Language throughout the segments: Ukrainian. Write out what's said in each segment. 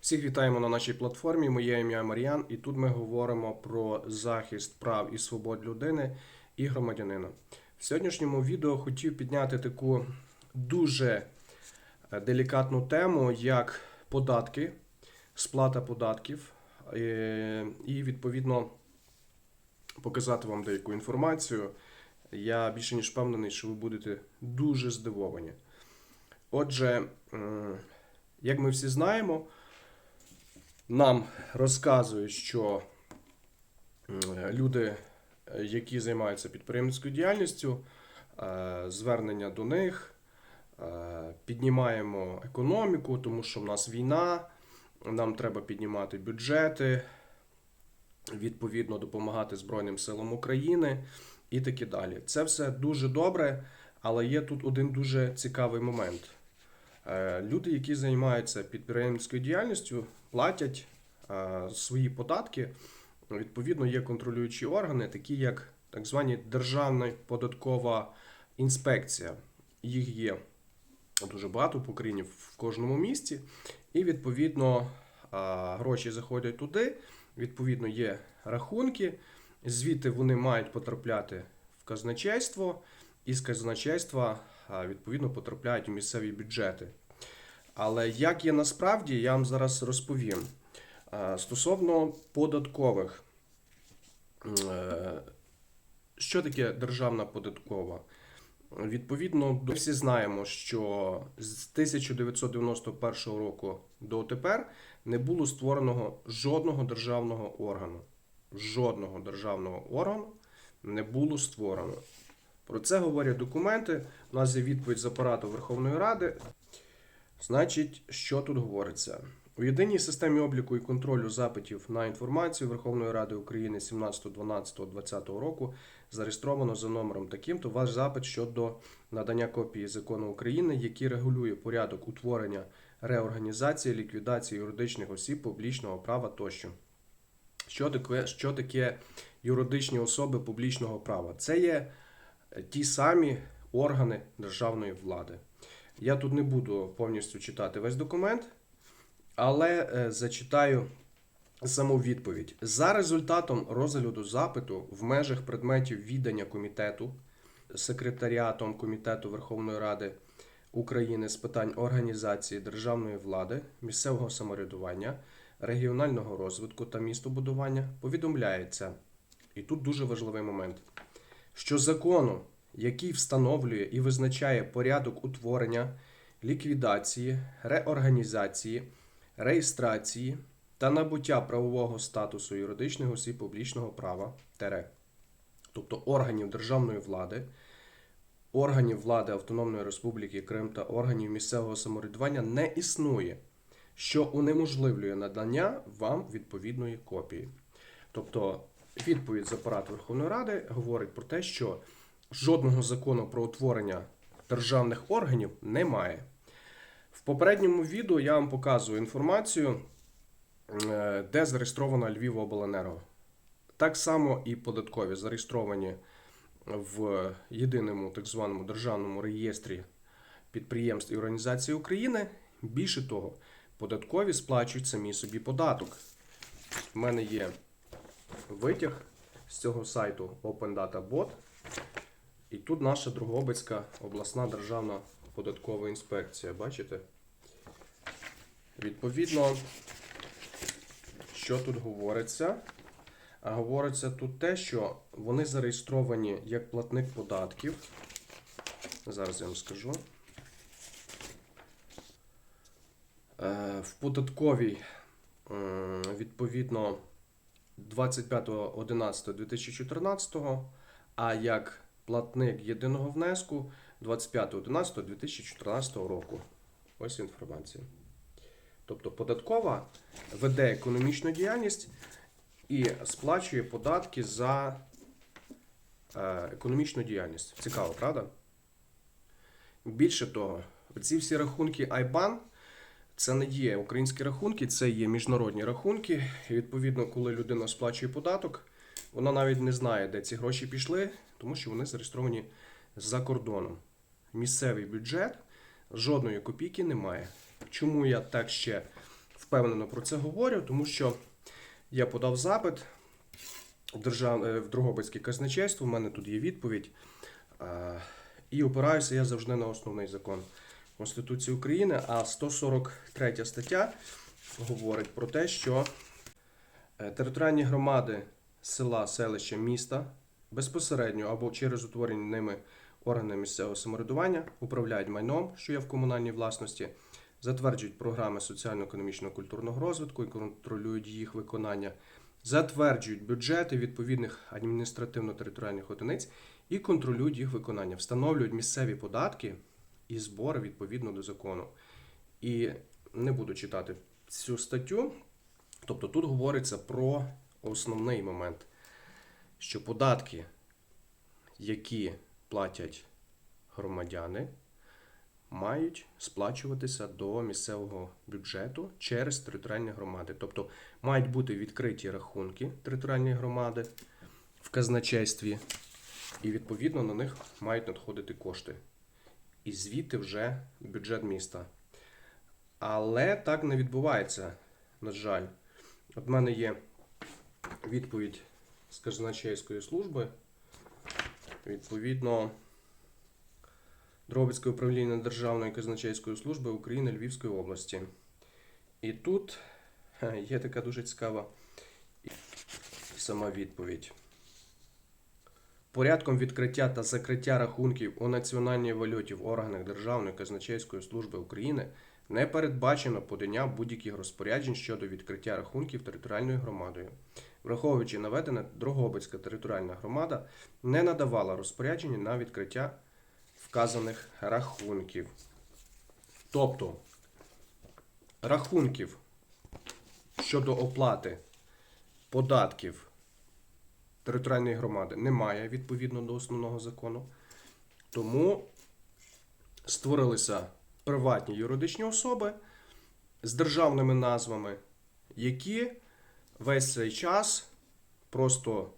Всіх вітаємо на нашій платформі. Моє ім'я Мар'ян, і тут ми говоримо про захист прав і свобод людини і громадянина. В сьогоднішньому відео хотів підняти таку дуже е, делікатну тему, як податки, сплата податків, е, і відповідно показати вам деяку інформацію. Я більше ніж впевнений, що ви будете дуже здивовані. Отже, як ми всі знаємо, нам розказують, що люди, е, які займаються підприємницькою діяльністю, е, звернення до них, е, піднімаємо економіку, тому що в нас війна, нам треба піднімати бюджети, відповідно допомагати Збройним силам України і такі далі. Це все дуже добре, але є тут один дуже цікавий момент. Е, Люди, які займаються підприємницькою діяльністю, платять е, свої податки. Відповідно, є контролюючі органи, такі як так звані Державна податкова інспекція. Їх є дуже багато по Україні в кожному місті. І відповідно е, гроші заходять туди. Відповідно, є рахунки. Звідти вони мають потрапляти в казначейство, і з казначейства відповідно потрапляють у місцеві бюджети. Але як є насправді, я вам зараз розповім. Стосовно податкових, е, що таке державна податкова? Відповідно, ми всі знаємо, що з 1991 року до тепер не було створеного жодного державного органу. Жодного державного органу не було створено. Про це говорять документи. У нас є відповідь з апарату Верховної Ради. Значить, що тут говориться? У єдиній системі обліку і контролю запитів на інформацію Верховної Ради України 17.12.2020 року зареєстровано за номером таким-то ваш запит щодо надання копії закону України, який регулює порядок утворення, реорганізації, ліквідації юридичних осіб публічного права тощо. Що таке, що таке юридичні особи публічного права? Це є е, ті самі органи державної влади. Я тут не буду повністю читати весь документ, але е, зачитаю саму відповідь. За результатом розгляду запиту в межах предметів віддання комітету секретаріатом Комітету Верховної Ради України з питань організації державної влади, місцевого самоврядування, регіонального розвитку та містобудування повідомляється, і тут дуже важливий момент, що законом, який встановлює і визначає порядок утворення, ліквідації, реорганізації, реєстрації та набуття правового статусу юридичних осіб публічного права, тере, тобто органів державної влади, органів влади Автономної Республіки Крим та органів місцевого самоврядування не існує, що унеможливлює надання вам відповідної копії. Тобто, відповідь з апарату Верховної Ради говорить про те, що жодного закону про утворення державних органів немає. В попередньому відео я вам показую інформацію, е, де зареєстрована Львівобленерго. Так само і податкові зареєстровані в єдиному так званому державному реєстрі підприємств і організацій України. Більше того, податкові сплачують самі собі податок. У мене є витяг з цього сайту Open Data. І тут наша Другобицька обласна державна податкова інспекція. Бачите? Відповідно, що тут говориться? А говориться тут те, що вони зареєстровані як платник податків. Зараз я вам скажу. Е, В податковій, відповідно, 25.11.2014, а як платник єдиного внеску 25.11.2014 року. Ось інформація. Тобто податкова веде економічну діяльність і сплачує податки за е, економічну діяльність. Цікаво, правда? Більше того, ці всі рахунки IBAN це не є українські рахунки, це є міжнародні рахунки. І відповідно, коли людина сплачує податок, вона навіть не знає, де ці гроші пішли, тому що вони зареєстровані за кордоном. Місцевий бюджет жодної копійки немає. Чому я так ще впевнено про це говорю, тому що я подав запит в, е, в Дрогобицьке казначейство, у мене тут є відповідь. І опираюся я завжди на основний закон Конституції України, а 143 стаття говорить про те, що е, територіальні громади села, селища, міста безпосередньо або через утворені ними органи місцевого самоврядування управляють майном, що є в комунальній власності, затверджують програми соціально-економічного культурного розвитку і контролюють їх виконання, затверджують бюджети відповідних адміністративно-територіальних одиниць і контролюють їх виконання, встановлюють місцеві податки і збори відповідно до закону. І не буду читати цю статтю. Тобто тут говориться про основний момент, що податки, які платять громадяни, мають сплачуватися до місцевого бюджету через територіальні громади. Тобто мають бути відкриті рахунки територіальної громади в казначействі, і відповідно на них мають надходити кошти. І звідти вже бюджет міста. Але так не відбувається, на жаль. От в мене є відповідь з казначейської служби. Відповідно, Дробицьке управління Державної казначейської служби України Львівської області. І тут е, є така дуже цікава сама відповідь. Порядком відкриття та закриття рахунків у національній валюті в органах Державної казначейської служби України не передбачено подання будь-яких розпоряджень щодо відкриття рахунків територіальною громадою. Враховуючи наведене, Дрогобицька територіальна громада не надавала розпорядження на відкриття вказаних рахунків. Тобто рахунків щодо оплати податків територіальної громади немає відповідно до основного закону. Тому створилися приватні юридичні особи з державними назвами, які весь цей час просто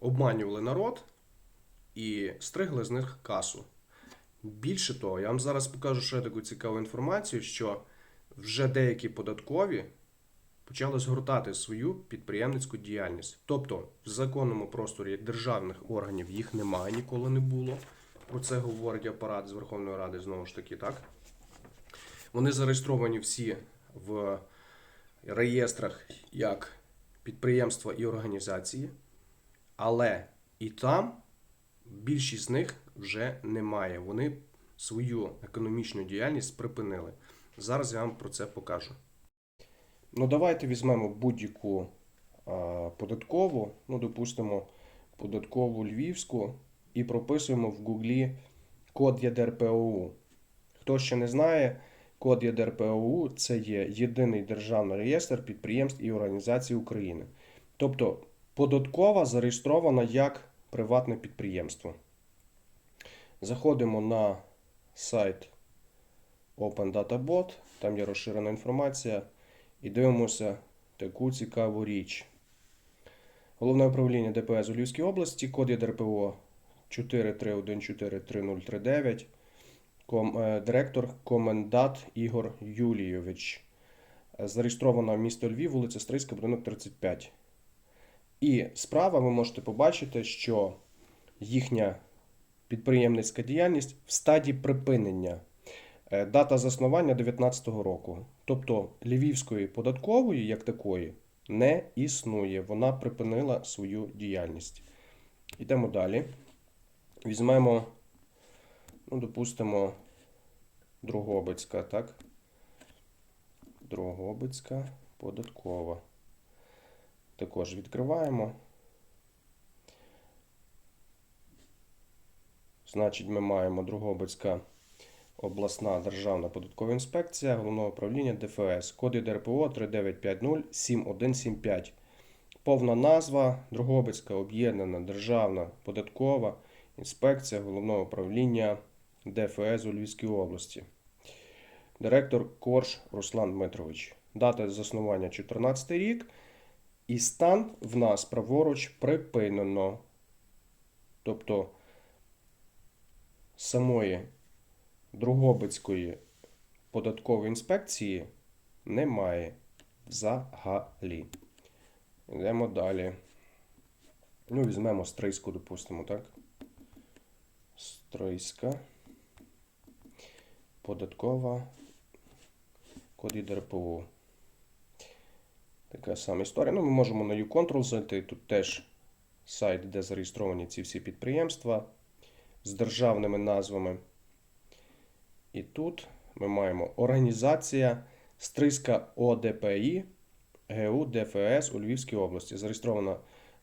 обманювали народ і стригли з них касу. Більше того, я вам зараз покажу ще таку цікаву інформацію, що вже деякі податкові почали згортати свою підприємницьку діяльність. Тобто в законному просторі державних органів їх немає, ніколи не було. Про це говорить апарат з Верховної Ради знову ж таки, так? Вони зареєстровані всі в реєстрах як підприємства і організації, але і там більшість з них вже немає. Вони свою економічну діяльність припинили. Зараз я вам про це покажу. Ну, давайте візьмемо будь-яку податкову, ну, допустимо, податкову львівську, і прописуємо в Гуглі код ЄДРПОУ. Хто ще не знає, код ЄДРПОУ це є єдиний державний реєстр підприємств і організацій України. Тобто податкова зареєстрована як приватне підприємство. Заходимо на сайт OpenDataBot, там є розширена інформація, і дивимося таку цікаву річ. Головне управління ДПС у Львівській області, код ЄДРПО 431433039, ком, е, директор Комендат Ігор Юлійович. Е, Зареєстровано місто Львів, вулиця Стрийська, будинок 35. І справа ви можете побачити, що їхня підприємницька діяльність в стадії припинення. Е, Дата заснування 2019 року. Тобто Львівської податкової, як такої, не існує. Вона припинила свою діяльність. Йдемо далі. Візьмемо, ну, допустимо, Дрогобицька, так? Дрогобицька податкова. Також відкриваємо. Значить, ми маємо Дрогобицька обласна державна податкова інспекція головного управління ДФС. Коди ДРПО 3950 7175. Повна назва Дрогобицька об'єднана державна податкова інспекція головного управління ДФС у Львівській області. Директор Корж Руслан Дмитрович. Дата заснування 14 рік. І стан в нас праворуч припинено. Тобто самої Другобицької податкової інспекції немає. Взагалі. Йдемо далі. Ну, візьмемо стрийську, допустимо, так? Стрийська. Податкова. Код ЄДРПО. Така сама історія. Ну, ми можемо на U-Control зайти. Тут теж сайт, де зареєстровані ці всі підприємства з державними назвами. І тут ми маємо організація Стрийська ОДПІ ГУ ДФС у Львівській області. Зареєстрована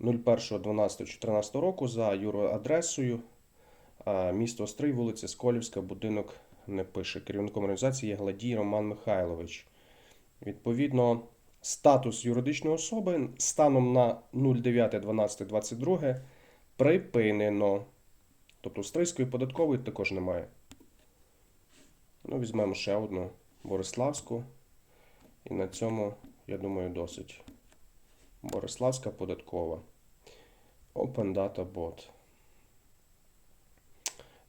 01.12.14 року за юроадресою. Місто Стрий, вулиця Сколівська, будинок не пише. Керівником організації є Гладій Роман Михайлович. Відповідно, статус юридичної особи станом на 09.12.22 припинено. Тобто Стрийської податкової також немає. Ну, візьмемо ще одну Бориславську. І на цьому, я думаю, досить. Бориславська податкова. Open Data Bot.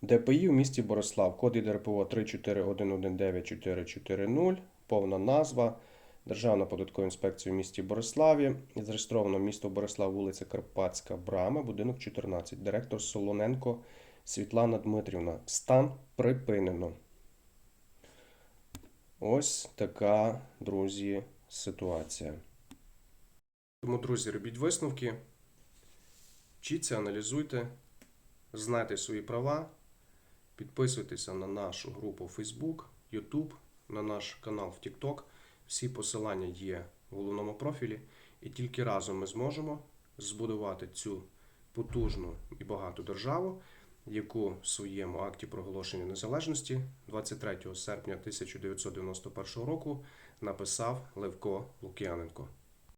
ДПІ в місті Борислав. Код ІДРПО 341194440. Повна назва. Державна податкова інспекція в місті Бориславі. Зареєстровано місто Борислав, вулиця Карпатська, Брама, будинок 14. Директор Солоненко Світлана Дмитрівна. Стан припинено. Ось така, друзі, ситуація. Тому, друзі, робіть висновки, вчіться, аналізуйте, знайте свої права, підписуйтеся на нашу групу Facebook, YouTube, на наш канал в TikTok. Всі посилання є в головному профілі, і тільки разом ми зможемо збудувати цю потужну і багату державу, яку в своєму акті проголошення незалежності 23 серпня 1991 року написав Левко Лук'яненко.